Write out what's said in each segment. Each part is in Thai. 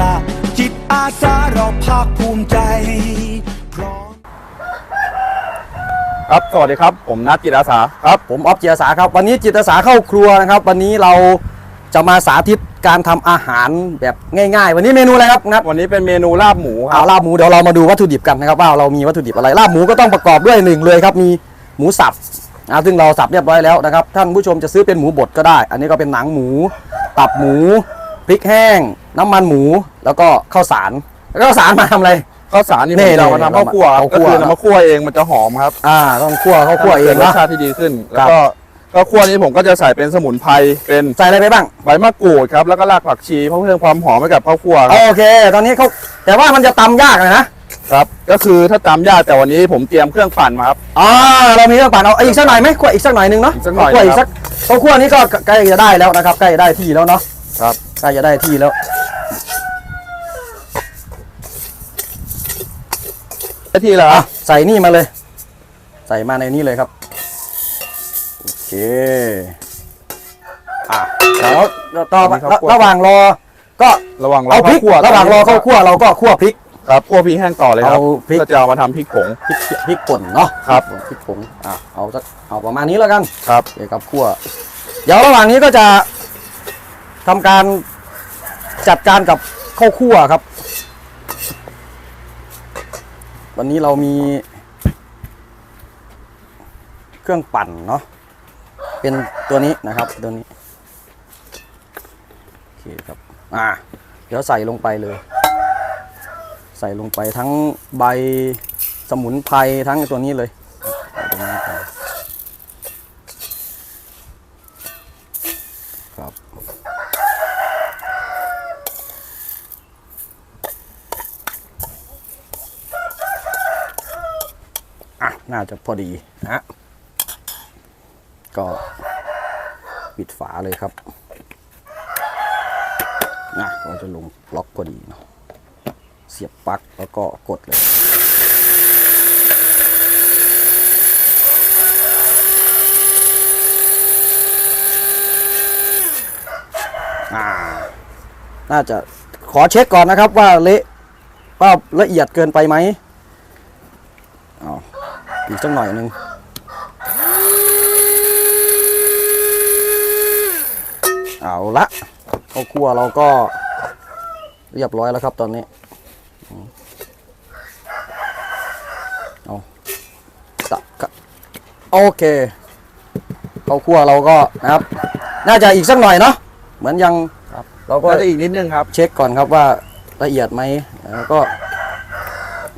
ละ จิตอาสาเราภาคภูมิใจ พร้อม ครับ สวัสดีครับ ผมนัทจิตอาสาครับ ผมออฟจิตอาสาครับ วันนี้จิตอาสาเข้าครัวนะครับ วันนี้เราจะมาสาธิตการทำอาหารแบบง่าย ๆ วันนี้เมนูอะไรครับนัทวันนี้เป็นเมนูลาบหมูคเอารับลาบหมูเดี๋ยวเรามาดูวัตถุดิบกันนะครับว่าเรามีวัตถุดิบอะไรลาบหมูก็ต้องประกอบด้วยหนึ่งเลยครับมีหมูสับอ่าซึ่งเราสับเรียบร้อยแล้วนะครับท่านผู้ชมจะซื้อเป็นหมูบดก็ได้ อันนี้ก็เป็นหนังหมู ตับหมูพริกแห้ง น้ำมันหมูแล้วก็ข้าวสารแล้วก็ข้าวสารมาทำอะไร ข้าวสารนี่นี่ผมจะเอามาทำข้าวคั่วครับข้าวก็คั่วคือนำมาคั่วเองมันจะหอมครับอ่าต้องคั่วข้าวคั่วเองรสนะ ชาติที่ดีขึ้นคแล้รัวบ ก็ข้าวคั่วนี้ผมก็จะใส่เป็นสมุนไพรเป็นใส่อะไรไปบ้าง ใบมะกรูดครับแล้วก็รากผักชีเพื่อเพิ่มความหอมให้กับข้าวคั่วครับโอเค ตอนนี้เขาแต่ว่ามันจะตำยากเลยนะครับ ก็คือถ้าตามญาติแต่วันนี้ผมเตรียมเครื่องปั่นมาครับ อ่าเรามีเครื่องปั่นเอาอีกสักหน่อยไหมคั่วอีกสักหน่อยหนึงเนาะอีกสักหน่อยคั่วอีกครัสับกเขาคั่วนี้ก็ใกล้จะได้แล้วนะครับ ใกล้จะได้ที่แล้วเนาะครับ ใกล้จะได้ที่แล้ว ได้ที่แล้วคอะรับใส่นี่มาเลย ใส่มาในนี้เลยครับ โอเค อะแล้วต่อระหว่างรอ ก็ระหว่างรอเอาพริกข้าวคั่วระหว่างรอข้าวคั่วเราก็คั่วพริกครับคั่วพริกแห้งต่อเลยครับเอาพริกก็จะเอามาทำพริกผงพริกพริกป่นเนาะครับพริกผงอะเอาสักเอาประมาณนี้แล้วกันครับเกี่ยวกับคั่วเดี๋ยวระหว่างนี้ก็จะทำการ จัดการกับข้าวคั่วครับ วันนี้เรามี เครื่องปั่นเนาะเป็นตัวนี้นะครับตัวนี้โอเคครับอ่าเดี๋ยวใส่ลงไปเลย ใส่ลงไปทั้งใบสมุนไพรทั้งตัวนี้เลยตรงนี้ไป ครับอะ น่าจะพอดีนะก็ปิดฝาเลยครับนะก็จะลงล็อกพอดีเนาะเสียบปลั๊กแล้วก็กดเลยน่าจะขอเช็คก่อนนะครับว่าเละว่าละเอียดเกินไปไหม อีกสักหน่อยหนึงเอาละข้าวคั่วเราก็เรียบร้อยแล้วครับตอนนี้อืมเอาตะกะโอเคข้าวคั่วเราก็นะครับ น่าจะอีกสักหน่อยเนาะเหมือนยังครับเราก็ก็จะอีกนิดนึงครับ เช็คก่อนครับว่าละเอียดไหมแล้วก็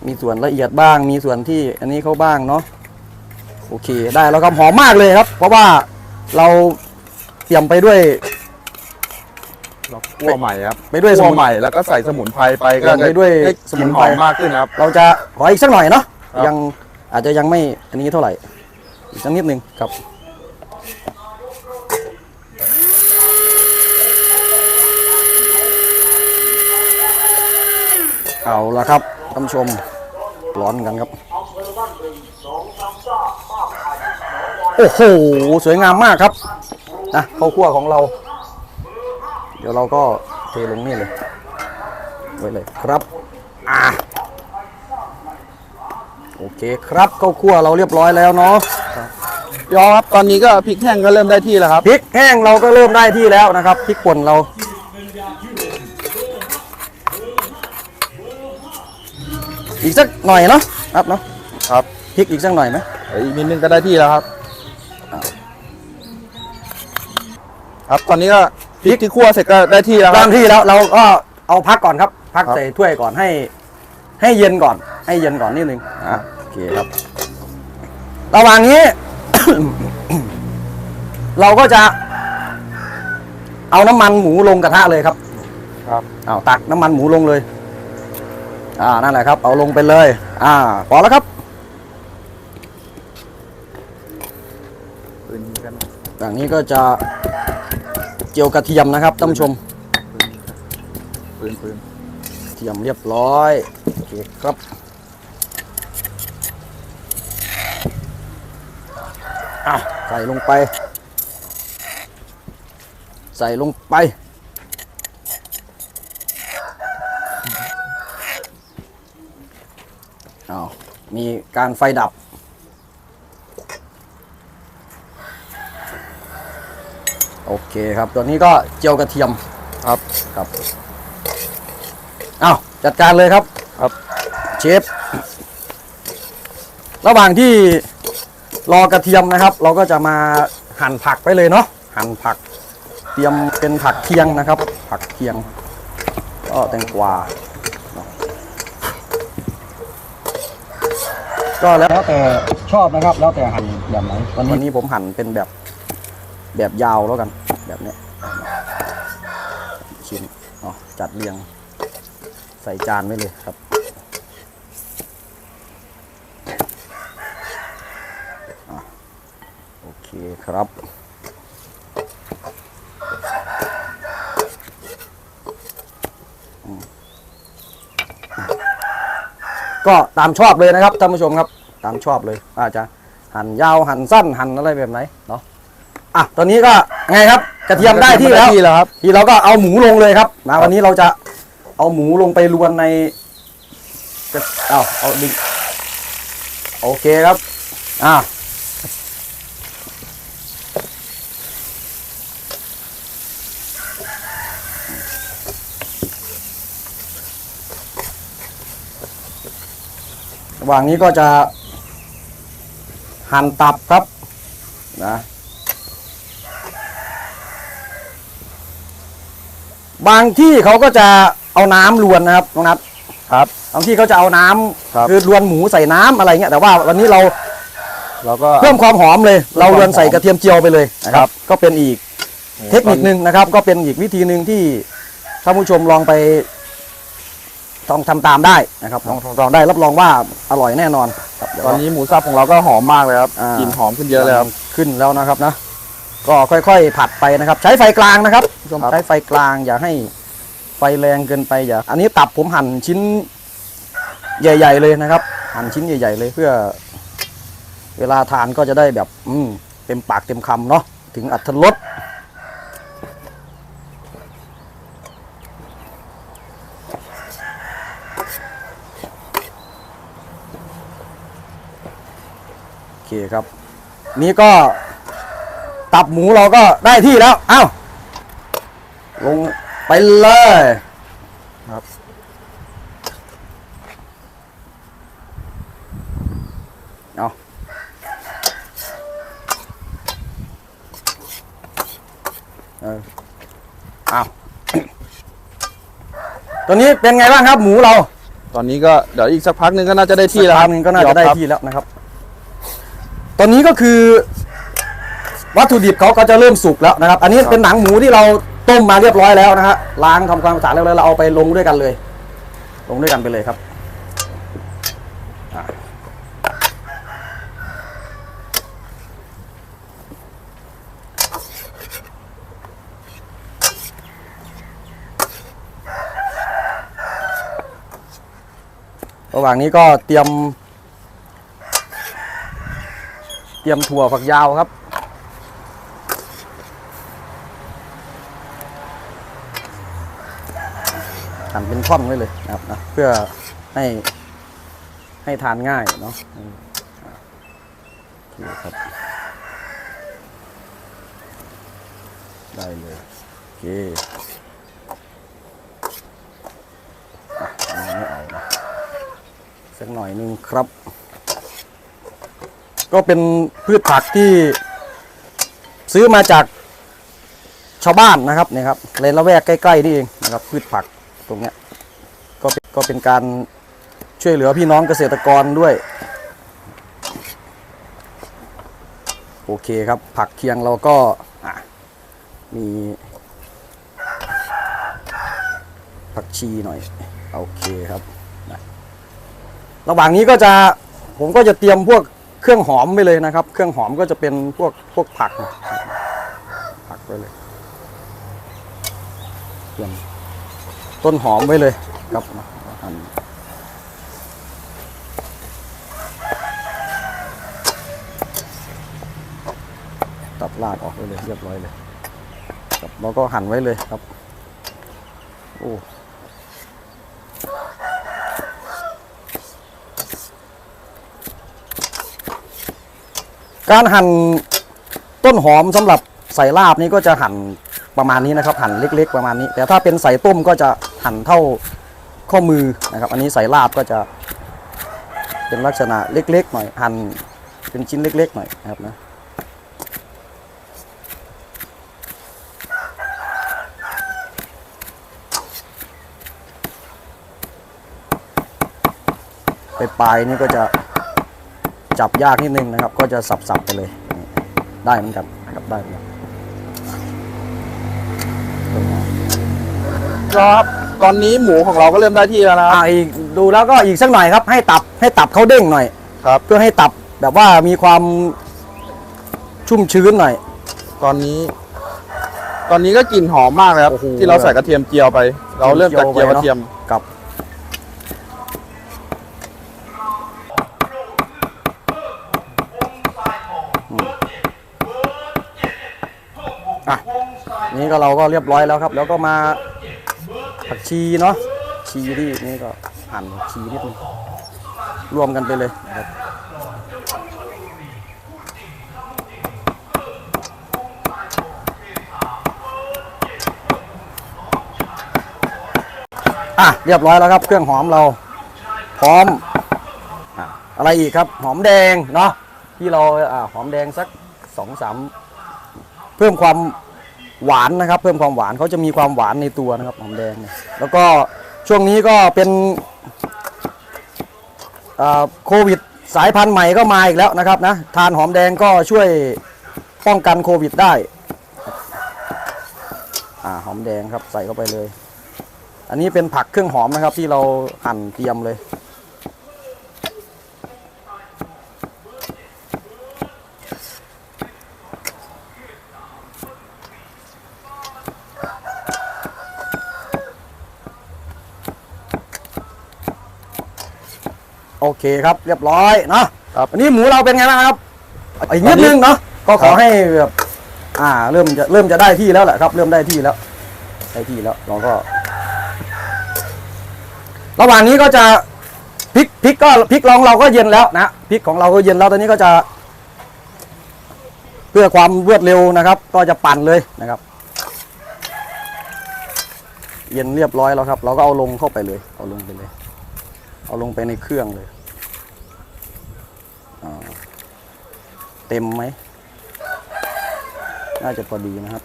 มีส่วนละเอียดบ้าง มีส่วนที่อันนี้เขาบ้างเนาะโอเคได้แล้วครับหอมมากเลยครับ เพราะว่าเราเตรียมไปด้วยเราคั่วใหม่ครับไปด้วยสคั่วมุน ใหม่แล้วก็ใส่สมุนไพรไปก็เตรียมไปด้วยได้สมุนกไพรลิ่หอมมากขึ้นครับ เราจะขออีกสักหน่อยเนาะครับ ยังอาจจะยังไม่อันนี้เท่าไหร่ อีกสักนิดหนึ่งครับ เอาละครับท่านผู้ชม ร้อนกันครับ โอ้โห สวยงามมากครับนะข้าวคั่วของเรา เดี๋ยวเราก็เทลงนี่เลยไว้เลยครับอะโอเคครับข้าวคั่วเราเรียบร้อยแล้วเนาะยอครับตอนนี้ก็พริกแห้งก็เริ่มได้ที่แล้วครับพริกแห้งเราก็เริ่มได้ที่แล้วนะครับพริกป่นเรา อีกสักหน่อยเนาะครับเนาะครับพริกอีกสักหน่อยไหมอีกนิดนึงก็ได้ที่แล้วครับอ้าวครับตอนนี้ก็พริกที่คั่วเสร็จก็ได้ที่แล้วคตารับ มที่แล้วเราก็เอาพักก่อนครับ พักครับ ใส่ถ้วยก่อนให้ ให้เย็นก่อน ให้เย็นก่อนนิดนึงอะโอเคครับระหว่างนี้ เราก็จะ เอาน้ำมันหมูลงกระทะเลยครับครับ เอาตักน้ำมันหมูลงเลย อ่านั่นแหละครับเอาลงไปเลย อ่าพอแล้วครับอย่างนี้ก็จะเจียวกระเทียมนะครับท่านผู้ชมปืนปืนเทียมเรียบร้อยโอเคครับอะใส่ลงไป ใส่ลงไป อ้าว มีการไฟดับ โอเคครับ ตัวนี้ก็เจียวกระเทียมครับครับอ้าวจัดการเลยครับครับเชฟระหว่างที่รอกระเทียมนะครับ เราก็จะมาหั่นผักไปเลยเนาะหั่นผัก เตรียมเป็นผักเคียงนะครับ ผักเคียงก็แตงกวาเนา ก็แล้วแต่ชอบนะครับ แล้วแต่หั่นแบบไหนวันนี้ผมหั่นเป็นแบบแบบยาวแล้วกัน แบบเนี้ยชิ้นอ๋อจัดเรียง ใส่จานไว้เลยครับอโอเคครับก็ตามชอบเลยนะครับท่านผู้ชมครับ ตามชอบเลย อาจจะหั่นยาวหั่นสั้นหั่นอะไรแบบไหนเนาะอะตอนนี้ก็ไงครับกระเทียมได้ที่แล้วที่แล้วครับทีเราก็เอาหมูลงเลยครับนะวันนี้เราจะเอาหมูลงไปรวนในกระเอาเอาดึงโอเคครับอ่าระหว่างนี้ก็จะ หั่นตับครับนะบางที่เขาก็จะเอาน้ำรวนนะครับน้องนัทครับบางที่เขาจะเอาน้ำครับอรวนหมูใส่น้ำอะไรเงี้ยแต่ว่าวันนี้เราแล้วก็เพิ่มความหอมเลยเพิ่มเรารวนความหอมใส่กระเทียมเจียวไปเลยนะคครัรับบก็เป็นอีกเทคนิคนึงนะครับ ก็เป็นอีกวิธีหนึ่งที่ท่านผู้ชมลองไป ต้องทำตามได้นะครับลองลองได้รับรองว่าอร่อยแน่นอนครับเดี๋ยวตอนนี้หมูสับของเราก็หอมมากเลยครับอ่ากลิ่นหอมขึ้นเยอะเลยครับขึ้นแล้วนะครับนะ ก็ค่อยๆผัดไปนะครับ ใช้ไฟกลางนะครับผู้ชมครับใช้ไฟกลางอย่าให้ไฟแรงเกินไปอย่า อันนี้ตับผมหั่นชิ้นใหญ่ ๆ เลยนะครับ หั่นชิ้นใหญ่ ๆ เลยเพื่อ เวลาทานก็จะได้แบบ อืมเต็มปากเต็มคำเนาะถึงอัตรส เคครับ นี่ก็ตับหมูเราก็ได้ที่แล้ว เอ้า ลงไปเลยครับ เอาเออเอาตัวนี้เป็นไงบ้างครับหมูเรา ตอนนี้ก็เดี๋ยวอีกสักพักหนึงก็น่าจะได้ที่แล้วสัคกรับพักหนึงก็น่าจะได้ครับที่แล้วนะครับ ตอนนี้ก็คือ วัตถุดิบเขาก็จะเริ่มสุกแล้วนะครับ อันนี้เป็นหนังหมูที่เราต้มมาเรียบร้อยแล้วนะฮะล้างทำความสะอาดแล้วเราเอาไปลงด้วยกันเลย ลงด้วยกันไปเลยครับอะระหว่างนี้ก็เตรียม เต รียมถั่วฝักยาวครับ หั่นเป็นท่อนไว้เลยนะครับนะเพื่อให้ให้ทานง่ายเนาะอืมอะโอเคครับ ได้เลยโอเคอะอันนี้ไม่เอานะสักหน่อยหนึงครับ ก็เป็นพืชผักที่ ซื้อมาจากชาวบ้านนะครับเนี่ยครับในละแวกใกล้ๆนี่เองนะครับ พืชผักตรงเนี้ยก็ก็เป็นการช่วยเหลือพี่น้องเกษตรกรด้วย โอเคครับ ผักเคียงเราก็มีผักชีหน่อย โอเคครับ ระหว่างนี้ก็จะผมก็จะเตรียมพวก เครื่องหอมไปเลยนะครับ เครื่องหอมก็จะเป็นพวกพวกผักผักไปเลยเตรียมต้นหอมไว้เลยครับหั่นตัดรากออกไปเลยเรียบร้อยเลยครับแล้วก็หั่นไว้เลยครับโอ้ การหั่นต้นหอมสำหรับใส่ลาบนี่ก็จะหั่นประมาณนี้นะครับ หั่นเล็ก ๆ ประมาณนี้ แต่ถ้าเป็นใส่ต้มก็จะหั่นเท่าข้อมือนะครับ อันนี้ใส่ลาบก็จะเป็นลักษณะเล็ก ๆ หน่อยหั่นเป็นชิ้นเล็ก ๆ หน่อยนะครับนะไปปลายนี่ก็จะ จับยากนิดนึงนะครับ ก็จะสับๆไปเลยนี่ได้เหมือนกันนะครับได้เหมือนกันครับตอนนี้หมูของเราก็เริ่มได้ที่แล้วนะครับอ่าอีกดูแล้วก็อีกสักหน่อยครับ ให้ตับให้ตับเขาเด้งหน่อย ครับ เพื่อให้ตับแบบว่ามีความชุ่มชื้นหน่อย ตอนนี้ ตอนนี้ก็กลิ่นหอมมากเลยครับ โอ้โหที่เราใส่กระเทียมเจียวไป เราเริ่มจากเจียวกระเทียม กับอืมอะ นี่ก็เราก็เรียบร้อยแล้วครับ แล้วก็มาผักชีเนาะชีที่นี่ก็หั่นชีนิดนึงรวมกันไปเลยนะครับอะเรียบร้อยแล้วครับ เครื่องหอมเราพร้อมอะอะไรอีกครับ หอมแดงเนาะที่เราอ่าหอมแดงสักสองสามเพิ่มความ หวานนะครับ เพิ่มความหวานเขาจะมีความหวานในตัวนะครับหอมแดงเนี่ยแล้วก็ช่วงนี้ก็เป็นโควิดสายพันธุ์ใหม่ก็มาอีกแล้วนะครับนะทานหอมแดงก็ช่วยป้องกันโควิดได้อ่าหอมแดงครับใส่เข้าไปเลย อันนี้เป็นผักเครื่องหอมนะครับที่เราหั่นเตรียมเลย เคครับเรียบร้อยเนาะครับอันนี้หมูเราเป็นไงบ้างครับอีกนิดนึงเนาะก็ขอให้แบบอ่าเริ่มจะเริ่มจะได้ที่แล้วแหละครับ เริ่มได้ที่แล้วได้ที่แล้วเราก็ ระหว่างนี้ก็จะพริกพริกก็พริกลองเราก็เย็นแล้วนะพริกของเราก็เย็นแล้วตอนนี้ก็จะ เพื่อความรวดเร็วนะครับ ก็จะปั่นเลยนะครับ เย็นเรียบร้อยแล้วครับ เราก็เอาลงเข้าไปเลย เอาลงไปเลย เอาลงไปในเครื่องเลยอ่า เต็มไหม น่าจะพอดีนะครับ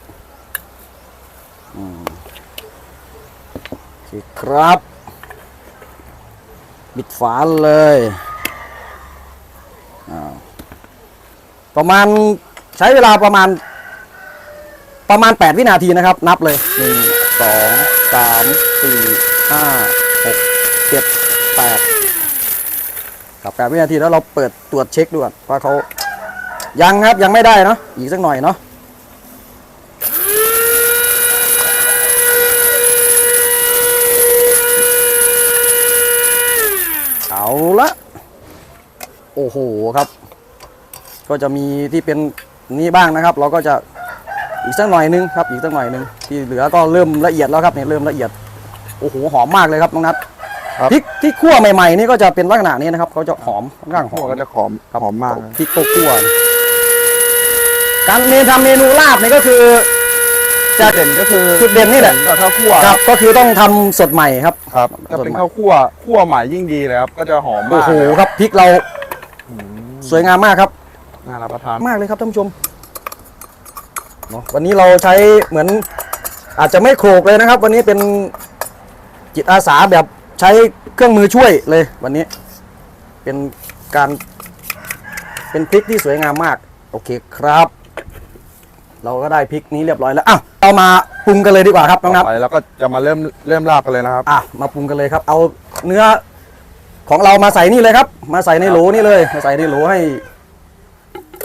อืมโอเคครับ บิดฝาเลยประมาณใช้เวลาประมาณ ประมาณ 8 วินาทีนะครับ นับเลย 1 2 3 4 5 6 7 8 ครับ8วินาทีแล้วเราเปิดตรวจเช็คดูก่อนว่าเขายังครับยังไม่ได้เนาะอีกสักหน่อยเนาะเอาละโอ้โหครับ ก็จะมีที่เป็นนี้บ้างนะครับ เราก็จะอีกสักหน่อยนึงครับ อีกสักหน่อยนึงที่เหลือก็เริ่มละเอียดแล้วครับเนี่ยเริ่มละเอียดโอ้โหหอมมากเลยครับน้องนัท พริกที่คั่วใหม่ๆนี่ก็จะเป็นลักษณะนี้นะครับเขาจะหอมค่อนข้างหหัอวมก็จะหอมหอมมากนะพริกโกคั่วการเมนทำเมนูลาบนี่ก็คือจะเด่นก็คือจุดเด่นนี่แหละกับข้าวคั่วครับ ก็คือต้องทำสดใหม่ครับครับจะเป็นข้าวคั่วคั่วใหม่ยิ่งดีเลยครับ ก็จะหอมโอ้มากโหครับพริกเราสวยงามมากครับน่ารับประทานมากเลยครับท่านผู้ชมเนอะวันนี้เราใช้เหมือนอาจจะไม่โขลกเลยนะครับ วันนี้เป็นจิตอาสาแบบ ใช้เครื่องมือช่วยเลยวันนี้ เป็นการเป็นพริกที่สวยงามมาก โอเคครับ เราก็ได้พริกนี้เรียบร้อยแล้วอะเรามาปรุงกันเลยดีกว่าครับน้องนับ ไปแล้วก็จะมาเริ่มเริ่มลาบกันเลยนะครับ อะมาปรุงกันเลยครับ เอาเนื้อของเรามาใส่นี่เลยครับ มาใส่ในโหลนี่เลย มาใส่ในโหลให้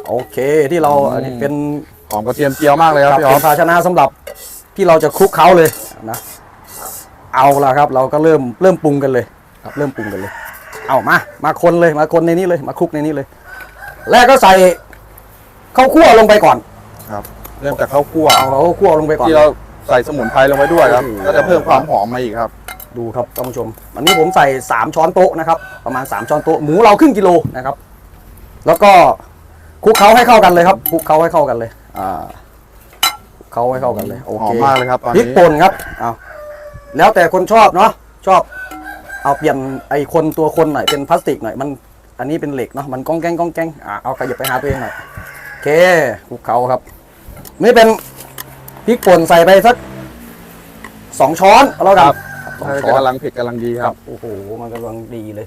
โอเคที่เราอันนี้เป็นหอมกระเทียมเจียวมากเลยครับกับพี่อ๋เป็อนภาชนะสำหรับที่เราจะคลุกเคล้าเลยนะ เอาละครับ เราก็เริ่มเริ่มปรุงกันเลยครับ เริ่มปรุงกันเลย เอามา มาคนเลยมาคนในนี้เลยมาคลุกในนี้เลยแรกก็ใส่ข้าวคั่วลงไปก่อนครับ เริ่มจากข้าวคั่วเอาข้าวคั่วลงไปก่อนที่เราใส่สมุนไพรลงไปด้วยครับโอ้โหก็จะเพิ่มความหอมมาอีกครับ ดูครับท่านผู้ชมวันนี้ผมใส่3ช้อนโต๊ะนะครับ ประมาณ3ช้อนโต๊ะหมูเราครึ่งกิโลนะครับ แล้วก็คลุกเคล้าให้เข้ากันเลยครับคลุกเคล้าให้เข้ากันเลย อ่าคลุกเคล้าให้เข้ากันเลยโอหอเคมมากเลยครับตอนพริกนี้ป่นครับเอา แล้วแต่คนชอบเนาะชอบ เอาเปลี่ยนไอ้คนตัวคนหน่อยเป็นพลาสติกหน่อยมันอันนี้เป็นเหล็กเนาะมันก้องแกงก้องแกงอะเอาขยับไปหาตัวเองหน่อยโอเคคลุกเคล้าครับ นี่เป็นพริกป่นใส่ไปสักสองช้อนเอาแล้วกันครับสองใช่ช้อนกำลังเผ็ดกำลังดีครับโอ้โหมันกำลังดีเลย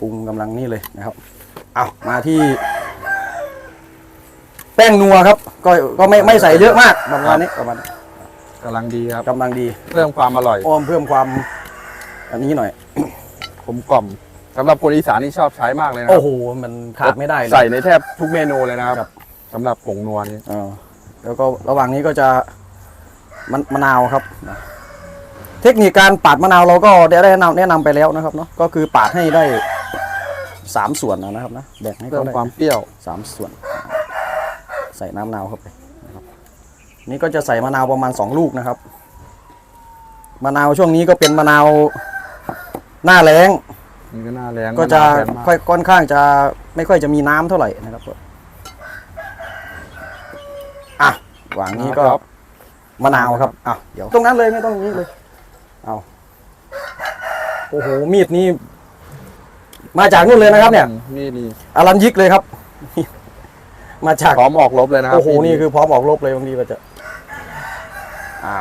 ปรุงกำลังนี่เลยนะครับเอามาที่ แป้งนัวครับ ก็ก็ไม่ไม่ใส่เยอะมากประมาณนี้ประมาณนี้ กำลังดีครับกำลังดีเพิ่มความอร่อยอ้อมเพิ่มความอันนี้หน่อยกลมกล่อมสำหรับคนอีสานที่ชอบใช้มากเลยนะคโอ้รับโหมันขาดไม่ได้เลยใส่ในแทบทุกเมนูเลยนะครับครับสำหรับผงนัวนี่เออแล้วก็ระหว่างนี้ก็จะมันมะนาวครับนะเทคนิคการปาดมะนาวเราก็ได้ได้แนะนำแนะนำไปแล้วนะครับเนาะก็คือปาดให้ได้สามส่วนนะครับนะแบ่งให้เพิ่เขามได้ความเปรี้ยวสามส่วน ใส่น้ำมะนาวเข้าไป นะครับนี่ก็จะใส่มะนาวประมาณสองลูกนะครับ มะนาวช่วงนี้ก็เป็นมะนาวหน้าแรงนี่ก็น่าแรงก็จะน่าแรงมากค่อยค่อนข้างจะไม่ค่อยจะมีน้ำเท่าไหร่นะครับอะวางนี้ก็ครับมะนาวครับอะเดี๋ยวตรงนั้นเลยไม่ต้องนี้เลย เอาโอ้โหมีดนี่มาจากนู่นเลยนะครับ เนี่ยนี่นี่อารันยิกเลยครับ มาจากพร้อมออกรบเลยนะครับโอ้โหนี่คือพร้อมออกรบเลยบางทีก็จะ อ่า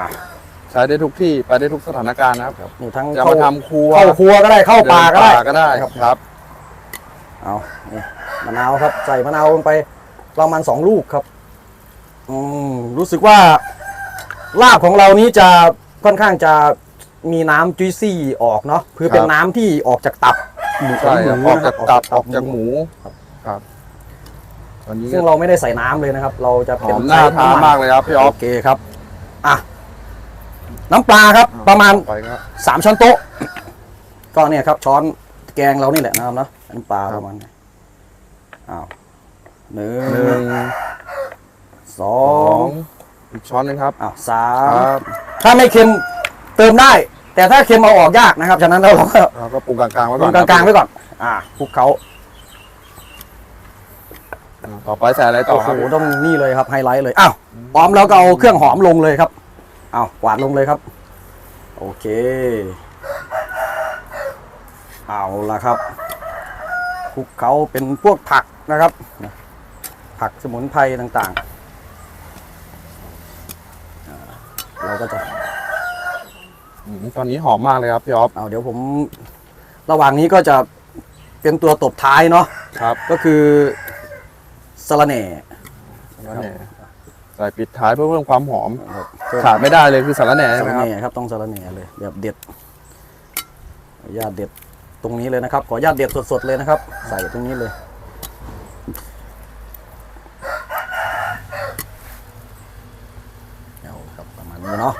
ใช้ได้ทุกที่ไปได้ทุกสถานการณ์นะครับนี่ทั้งจะเข้ามาทำครัวเข้าครัวก็ได้เข้าป่าก็ได้ เนก็ได้ครับ ครับ เอานี่มะนาวครับ ใส่มะนาวลงไปประมาณสองลูกครับ อืมรู้สึกว่า ลาบของเรานี้จะค่อนข้างจะมีน้ำจุยซี่ออกเนาะคือเป็นครับ น้ำที่ออกจากตับหมูใช่ครับหอมูอกนะครัจากตับออกจากหหมูมูครับตอนนี้ซึ่งเราไม่ได้ใส่น้ำเลยนะครับ เราจะหเป็อนมน่าทานมากเลยครับพี่ออโอฟเคครับ อะ น้ำปลาครับประมาณไปครับสามช้อนโต๊ะ ก็เนี่ยครับ ช้อนแกงเรานี่แหละนะครับเนาะน้ำปลาครับประมาณนี้อ้าวหนึ่หนึ่งงสอสองงอีกช้อนหนึงครับอ้าวสาคมรับถ้าไม่เค็มเติมได้ แต่ถ้าเค็มเอาออกยากนะครับฉะนั้นเราก็เราก็ปรุงกลางๆไว้ปก่รุอนงกลางๆไว้ก่อน อ่าคลุกเขาอ่าต่อไปใส่อะไรต่อโอ้คโหรับต้องนี่เลยครับไฮไลท์เลยอ้าวหอมแล้วก็เอาเครื่องหอมลงเลยครับ อ้าวกวาดลงเลยครับ โอเค เอาละครับคลุกเขาเป็นพวกผักนะครับ ผักสมุนไพรต่างๆอ่าเราก็จะอืมตอนนี้หอมมากเลยครับพี่ออฟเอาเดี๋ยวผม ระหว่างนี้ก็จะเป็นตัวตบท้ายเนาะครับ ก็คือสะระแหน่แล้วเนี่ย ใส่ปิดท้ายเพื่อเพิ่มความหอม ครับขาดไม่ได้เลยคือสาระแหน่ใช่สะไหมระคแหรับน่ครับต้องสะระแหน่เลยแบบเด็ดขออนุญาตเด็ดตรงนี้เลยนะครับ ขออนุญาตเด็ดสดๆเลยนะครับ ใส่ตรงนี้เลย เอาครับประมาณนี้เนาะ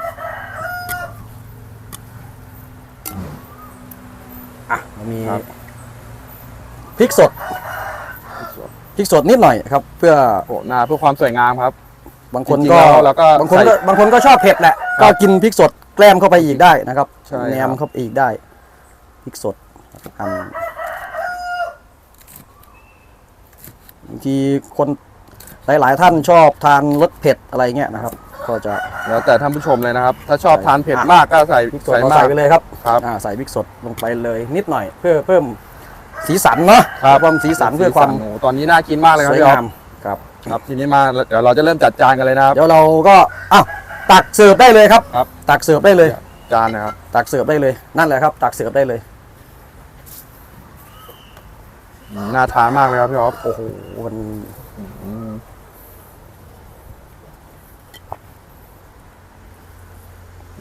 อะเรามีครับ พริกสดพริกสดนิดหน่อยครับ เพื่อโอ้หน้าเพื่อความสวยงามครับ บางคนจริงๆก็แล้วเราก็บางคนใส่ก็บางคนก็ชอบเผ็ดแหละครัก็บกินพริกสดแกล้มเข้าไปอีกได้นะครับใช่ครับแนมเข้าไปอีกได้พริกสดอันบางทีคนหลาย ๆ ท่านชอบทานรสเผ็ดอะไรเงี้ยนะครับ ก็จะ แล้วแต่ท่านผู้ชมเลยนะครับ ถ้าชอบใส่ ทานเผ็ดอะมากก็ใส่พริกสดใส่เรามาใส่ก ไปเลยครับครับอ่าใส่พริกสดลงไปเลยนิดหน่อย เพื่อเพิ่มสีสันเนาะครับความสีสันเพื่อความโโหตอนนี้น่ากินมากเลยคสรับวยพี่ออฟงามครับ ครับทีนี้มาเดี๋ยวเราจะเริ่มจัดจานกันเลยนะครับ เดี๋ยวเราก็อ้าวตักเสิร์ฟได้เลยครับ ครับ ตักเสิร์ฟได้เลย จานนะครับตักเสิร์ฟได้เลยนั่นแหละครับ ตักเสิร์ฟได้เลยอืมน่าทานมากเลยครับพี่ออฟโอ้โหมันอืม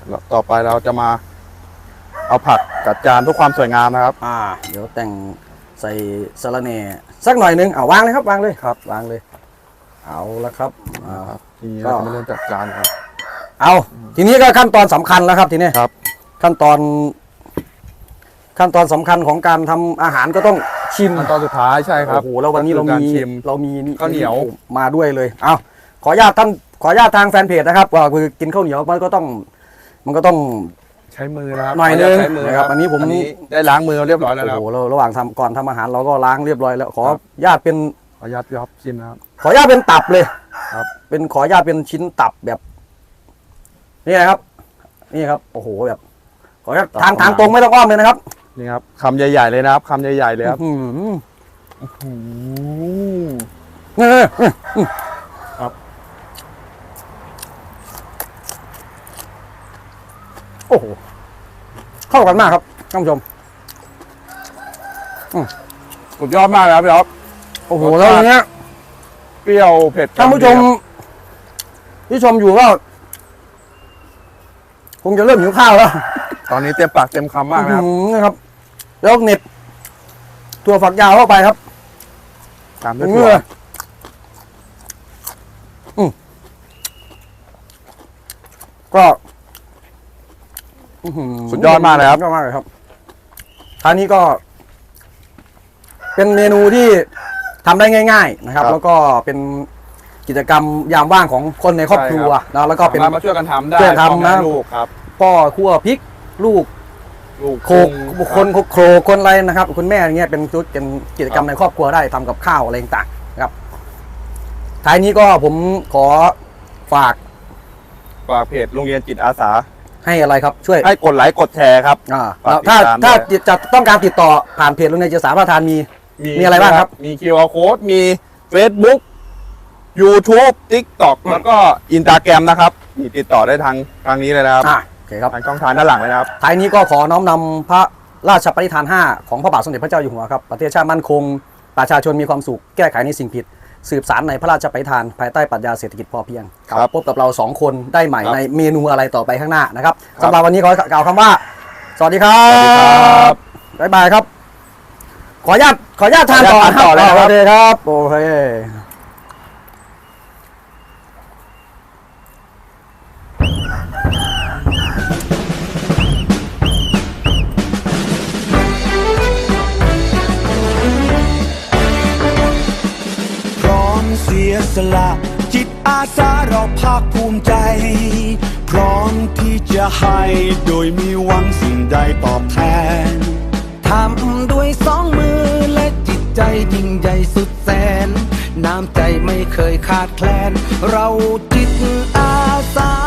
แล้วต่อไปเราจะมา เอาผักจัดจานเพื่อความสวยงามนะครับ อ่า เดี๋ยวแต่งใส่สะระแหน่สักหน่อยหนึงเอาวางเลยครับ วางเลยครับ วางเลย เอาละครับอ่าทีนี้ก็เราจะมาเริ่มจัดจานครับ เอาทีนี้ก็ขั้นตอนสำคัญแล้วครับทีนี้ครับ ขั้นตอน ขั้นตอนสำคัญของการทำอาหารก็ต้องชิมขั้นตอนสุดท้ายใช่ครับโอ้โหแล้ววันนี้เราก็คือมีการชิม เรามีข้าวเหนียว มาด้วยเลยเอาขออนุญาตท่านขออนุญาตทางแฟนเพจนะครับว่าคือกินข้าวเหนียวมันก็ต้อง มันก็ต้อง ใช้มือนะครับหน่อยนึงใช้มือนะครับอันนี้ผม ได้ล้างมือเรียบร้อยแล้วโอ้นะครับโหเราระหว่างทำก่อนทำอาหารเราก็ล้างเรียบร้อยแล้ว ขอครับอนุญาตเป็นขออนุญาตพี่ออฟชิมนะครับ ขออนุญาตเป็นตับเลย ครับ เป็นขออนุญาตเป็นชิ้นตับแบบ นี่นะครับ นี่ครับโอ้โหแบบ ขออนุญาตทางทางตรงไม่ต้องอ้อมเลยนะครับนี่ครับคำใหญ่ ๆ เลยนะครับคำใหญ่ ๆ เลยครับอื้อหืออืมเออเออเออครับ โอ้โหเข้ากันมากครับท่านผู้ชมสุดยอดมากเลยครับพี่อ๊อฟโอ้โหรสชาติแล้วอย่างเนี้ย เปรี้ยวเผ็ดท่านผู้ชมที่ชมอยู่ก็คงจะเริ่มหิวข้าวแล้วตอนนี้เต็มปากเต็มคำมากนะครับอื้อหือนะครับ แล้วเหน็บถั่วฝักยาวเข้าไปครับตามด้วยเอถั่วออืมก็อื้อหืสุดยอดมากเลยครับสุดยอดมากเลยครับทานนี้ก็ เป็นเมนูที่ ทำได้ง่าย ๆนะครับ แล้วก็เป็นกิจกรรมยามว่างของคนในครอบครัวนะแล้วก็เป็น สามารถมาช่วยกันทำได้ช่วยกันทำนะพ่อแม่ลูกครับพ่อคั่วพริกลูกลูกโคกคนโคกโครกคนอะไรนะครับ คุณแม่อย่างเงี้ยเป็นชุดเป็นกิจกรรมในครอบครัวได้ทำกับข้าวอะไรต่างๆนะครับท้ายนี้ก็ผมขอฝากฝากเพจโรงเรียนจิตอาสา ให้อะไรครับช่วยให้กดไลค์กดแชร์ครับ อ่าฝากติดถ้าตามถ้าด้วย จะต้องการติดต่อผ่านเพจโรงเรียนเจษาประทานมี มีอะไรบ้างครับ มี QR code มี Facebook YouTube TikTok แล้วก็อิน t a g r กรมนะครับมีติดต่อได้ทางทางนี้เลยนะครับอ่าโอเคครับทางช่องทางด้านหลังเลยนะครับ ท้ายนี้ก็ขอน้อมนำพระราชปณิธาน 5 ของพระบาทสมเด็จพระเจ้าอยู่หัวครับ ประเทศชาติมั่นคง ประชาชนมีความสุข แก้ไขในสิ่งผิด สืบสารในพระราชปณิธาน ภายใต้ปรัชญาเศรษฐกิจพอเพียงครับพบกับเราสองคนได้ใหม่ครับในเมนูอะไรต่อไปข้างหน้านะครับครับ สำหรับวันนี้ขอกล่าวคำว่า สวัสดีครัสวัสดีครับ บบ๊ายบายครับ ขออนุญาตขออนุญาตทานต่อขออนุญาตทานต่อเลยนะครับ โอเคครับโอเคพร้อมเสียสละ จิตอาสาเราภาคภูมิใจ พร้อมที่จะให้โดยมีหวังสิ่งใดตอบแทน ทำด้วยสองมือและจิตใจยิ่งใหญ่สุดแสน น้ำใจไม่เคยขาดแคลน เราจิตอาสา